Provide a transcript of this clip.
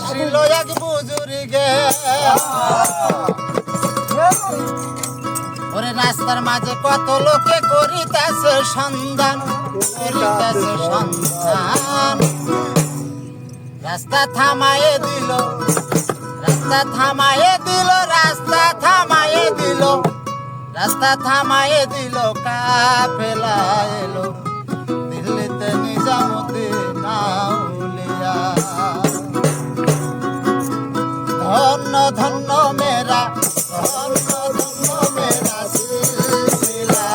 আসিল এক বুজুর্গে। ওরে রাস্তার মাঝে কত লোকে করিতেছে সন্ধান করিতেছে সন্ধান। রাস্তা থামায়ে দিল, রাস্তা থামায়ে দিল, রাস্তা থামায়ে দিল, রাস্তা থামায়ে দিল, কাফেলা এলো। ধন্য ধন্য মেরা ধন্য ধন্য মেরা সিলসিলা